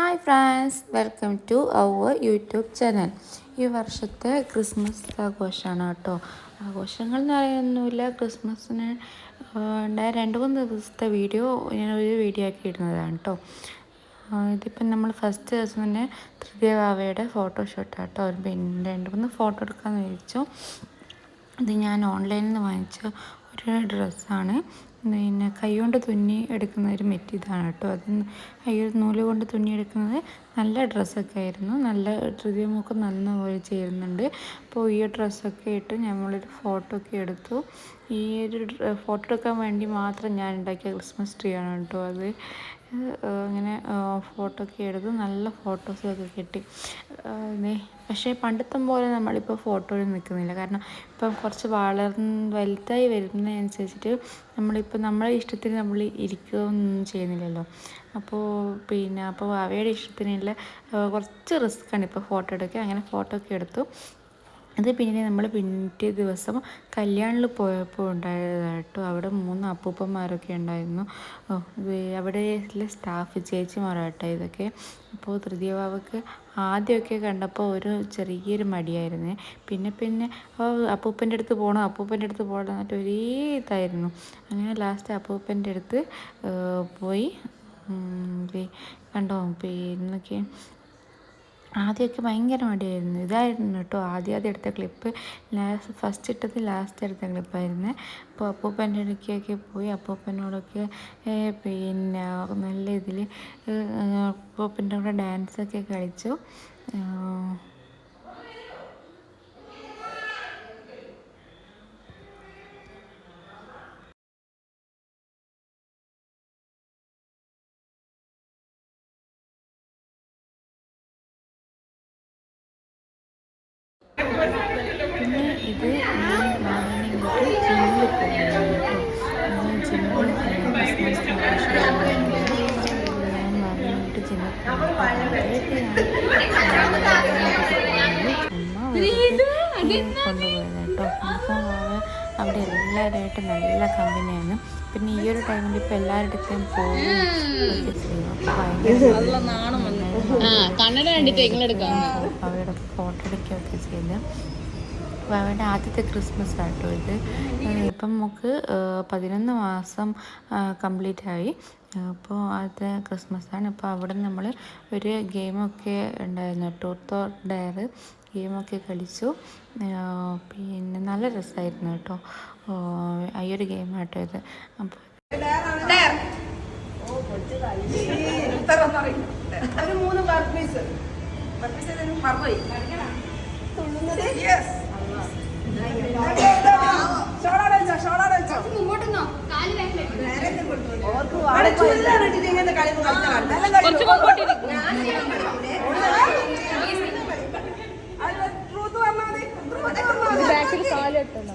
Hi friends welcome to our YouTube channel ഈ വർഷത്തെ Christmas ആഘോഷമാണ് കേട്ടോ. ആഘോഷങ്ങൾ എന്ന് പറയുന്നില്ല ക്രിസ്മസിന് രണ്ട് മൂന്ന് ദിവസത്തെ വീഡിയോ ഞാൻ ഒരു വീഡിയോ ആക്കി ഇടുന്നതാണ് കേട്ടോ. ഇതിപ്പം നമ്മൾ ഫസ്റ്റ് ദിവസം തന്നെ തൃതീയ ബാവയുടെ ഫോട്ടോഷൂട്ടാണ് കേട്ടോ. പിന്നെ രണ്ട് മൂന്ന് ഫോട്ടോ എടുക്കാമെന്ന് വിചാരിച്ചു. ഇത് ഞാൻ ഓൺലൈനിൽ നിന്ന് വാങ്ങിച്ച ഒരു ഡ്രസ്സാണ് പിന്നെ കൈകൊണ്ട് തുന്നി എടുക്കുന്ന ഒരു മെറ്റ് ഇതാണ് കേട്ടോ. അത് ഒരു നൂൽ കൊണ്ട് തുന്നി എടുക്കുന്നത് നല്ല ഡ്രസ്സൊക്കെ ആയിരുന്നു. നല്ല ഹൃദയമൊക്കെ നല്ലപോലെ ചേരുന്നുണ്ട്. അപ്പോൾ ഈ ഡ്രസ്സൊക്കെ ഇട്ട് നമ്മളൊരു ഫോട്ടോ ഒക്കെ എടുത്തു. ഈ ഒരു ഫോട്ടോ എടുക്കാൻ വേണ്ടി മാത്രം ഞാൻ ഉണ്ടാക്കിയ ക്രിസ്മസ് ട്രീ ആണ് കേട്ടോ അത്. ഏഹ് അങ്ങനെ ഫോട്ടോ ഒക്കെ എടുത്ത് നല്ല ഫോട്ടോസൊക്കെ കിട്ടി. പക്ഷേ പണ്ടത്തെ പോലെ നമ്മളിപ്പോൾ ഫോട്ടോയിൽ നിൽക്കുന്നില്ല. കാരണം ഇപ്പം കുറച്ച് വളർന്ന് വലുതായി വരുന്നതനുസരിച്ചിട്ട് നമ്മളിപ്പോൾ നമ്മളെ ഇഷ്ടത്തിന് നമ്മൾ ഇരിക്കുകയൊന്നും ചെയ്യുന്നില്ലല്ലോ. അപ്പോൾ പിന്നെ അപ്പോൾ അവയുടെ ഇഷ്ടത്തിനുള്ള കുറച്ച് റിസ്ക്കാണ് ഇപ്പോൾ ഫോട്ടോ എടുക്കുക. അങ്ങനെ ഫോട്ടോ ഒക്കെ എടുത്തു. അത് പിന്നെ നമ്മൾ പിറ്റേ ദിവസം കല്യാണിൽ പോയപ്പോൾ ഉണ്ടായതായിട്ടോ അവിടെ മൂന്ന് അപ്പൂപ്പന്മാരൊക്കെ ഉണ്ടായിരുന്നു. അവിടെയുള്ള അവിടെ സ്റ്റാഫ് ചേച്ചിമാരാട്ടോ ഇതൊക്കെ. അപ്പോൾ തൃതീയ ബാവക്ക് ആദ്യമൊക്കെ കണ്ടപ്പോൾ ഒരു ചെറിയൊരു മടിയായിരുന്നേ. പിന്നെ പിന്നെ അപ്പൂപ്പന്റെ അടുത്ത് പോകണം അപ്പൂപ്പന്റെ അടുത്ത് പോകണം എന്നിട്ട് ഒരേ ഇതായിരുന്നു. അങ്ങനെ ലാസ്റ്റ് അപ്പൂപ്പന്റെ അടുത്ത് പോയി. കണ്ടോ പിന്നൊക്കെ ആദ്യമൊക്കെ ഭയങ്കര മടിയായിരുന്നു. ഇതായിരുന്നു കേട്ടോ ആദ്യം ആദ്യം എടുത്ത ക്ലിപ്പ് ലാസ്റ്റ് ഫസ്റ്റ് ഇട്ടത് ലാസ്റ്റ് എടുത്ത ക്ലിപ്പായിരുന്നു അപ്പോൾ അപ്പൂപ്പന്റെ അടുക്കൊക്കെ പോയി. അപ്പൂപ്പനോടൊക്കെ പിന്നെ നല്ല ഇതിൽ അപ്പൂപ്പന്റെ കൂടെ ഡാൻസൊക്കെ കളിച്ചു. കൊണ്ടുപോയത് കേട്ടോ അപ്പം അവിടെ എല്ലാവരുമായിട്ട് നല്ല കമ്പനിയാണ്. പിന്നെ ഈ ഒരു ടൈമിൽ ഇപ്പം എല്ലാവരുടെ അടുത്തും അവരുടെ ഫോട്ടോ എടുക്കുകയൊക്കെ ചെയ്ത്. അവരുടെ ആദ്യത്തെ ക്രിസ്മസ് ആട്ടോ ഇത്. ഇപ്പം നമുക്ക് പതിനൊന്ന് മാസം കംപ്ലീറ്റ് ആയി. അപ്പോൾ അത് ക്രിസ്മസ് ആണ്. അപ്പോൾ അവിടെ നമ്മൾ ഒരു ഗെയിമൊക്കെ ഉണ്ടായിരുന്നു. ടൂർത്തോ ഡയർ ഗെയിമൊക്കെ കളിച്ചു. പിന്നെ നല്ല രസമായിരുന്നു കേട്ടോ. ഈ ഒരു ഗെയിം ഇത്. അപ്പോൾ മൂന്ന് വർക്ക് പീസ് വർക്ക് പീസ് മറന്നുപോയി ചുരിദാർ ഇട്ടിട്ട് ഇങ്ങനെ കളി മതി ബാക്കിൽ കാലിട്ടുണ്ടോ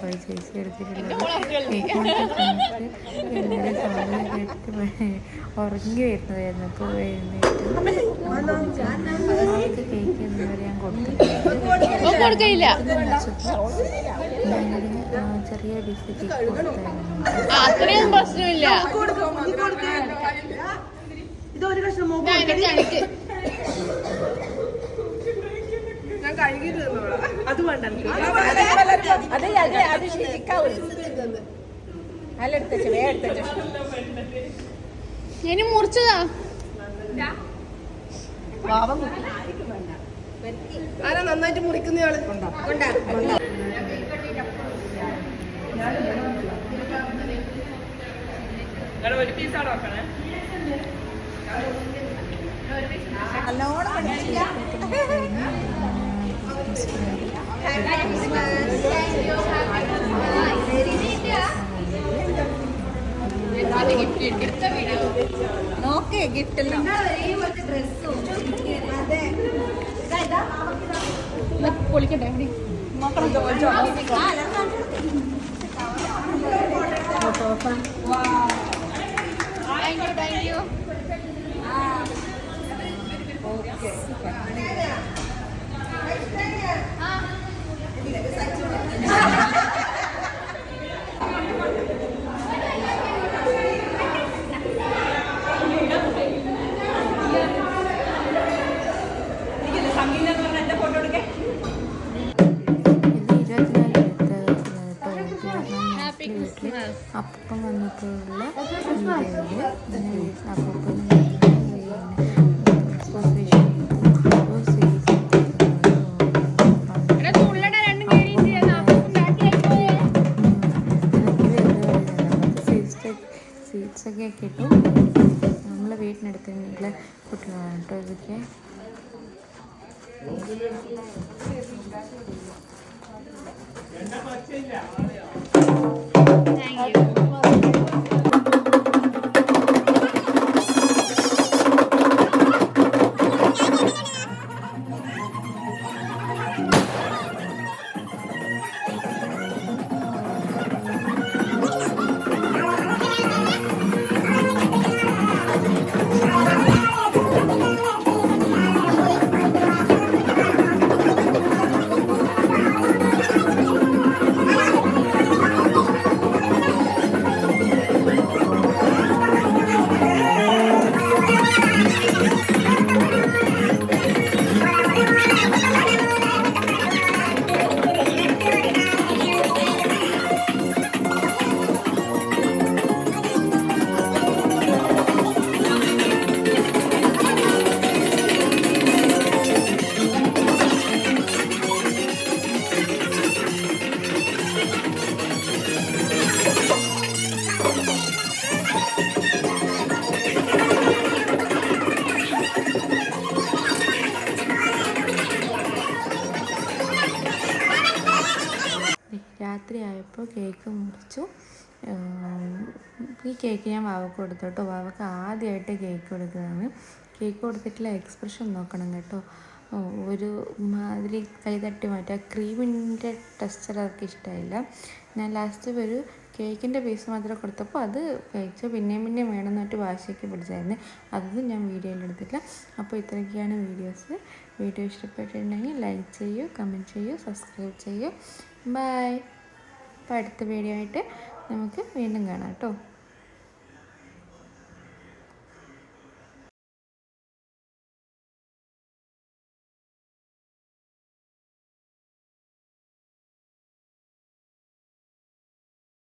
മാറ്റി ചേച്ചി എടുത്തിട്ടുള്ളത് ഉറങ്ങി വരുന്നതായിരുന്നു. അപ്പോൾ എഴുന്നേറ്റ് കേക്ക് എന്നിവരെ ഞാൻ കൊടുത്തിട്ടുണ്ട്. കൊടുക്കയില്ല. ഞാനൊരു ആ, ചെറിയ പീസ് കേക്ക് കൊടുത്തായിരുന്നു. അത്രയും പ്രശ്നമില്ല. ഇത് ഒരു കഷ്ണം കഴുകിയിട്ട് തന്നോളാം. അത് വേണ്ട. അതെ അതെ അത് ശരിക്കാവൂല നല്ല എടുത്തച്ചു വേ എടുത്തച്ചു ഇനി മുറിച്ചതാ. പാവം. ആരാ നന്നായിട്ട് മുറിക്കുന്നയാൾ? നല്ലോണം പഠിച്ചില്ല നോക്കേ ഗിഫ്റ്റ് എല്ലാം. പൊളിക്കട്ടെ ഇത് അപ്പം വന്നപ്പോഴുള്ള വീഡിയോയിൽ പിന്നെ അപ്പം സീഡ്സൊക്കെ ഒക്കെ ഇട്ടു നമ്മളെ വീട്ടിനടുത്ത് തന്നെയുള്ള കുട്ടികളാണ് കേട്ടോ ഇതൊക്കെ. രാത്രിയായപ്പോൾ കേക്ക് മുറിച്ചു. ഈ കേക്ക് ഞാൻ വാവക്ക് കൊടുത്തു കേട്ടോ വാവക്ക് ആദ്യമായിട്ട് കേക്ക് കൊടുക്കുന്നതാണ് കേക്ക് കൊടുത്തിട്ടുള്ള എക്സ്പ്രഷൻ നോക്കണം കേട്ടോ. ഒരു മാതിരി കൈ തട്ടി മാറ്റുക ക്രീമിന്റെ ടെക്സ്ചർ അവർക്ക് ഇഷ്ടമായില്ല ഞാൻ ലാസ്റ്റ് ഒരു കേക്കിന്റെ പീസ് മാത്രം കൊടുത്തപ്പോൾ അത് കഴിച്ചു. പിന്നെയും പിന്നെയും വേണമെന്നിട്ട് വാശിയൊക്കെ പിടിച്ചായിരുന്നു. അതൊന്നും ഞാൻ വീഡിയോയിൽ എടുത്തില്ല അപ്പോൾ ഇത്രയൊക്കെയാണ് വീഡിയോസ്. വീഡിയോ ഇഷ്ടപ്പെട്ടിട്ടുണ്ടെങ്കിൽ ലൈക്ക് ചെയ്യൂ കമന്റ് ചെയ്യൂ സബ്സ്ക്രൈബ് ചെയ്യൂ. ബൈ. അപ്പോൾ അടുത്ത വീഡിയോ ആയിട്ട് നമുക്ക് വീണ്ടും കാണാം കേട്ടോ.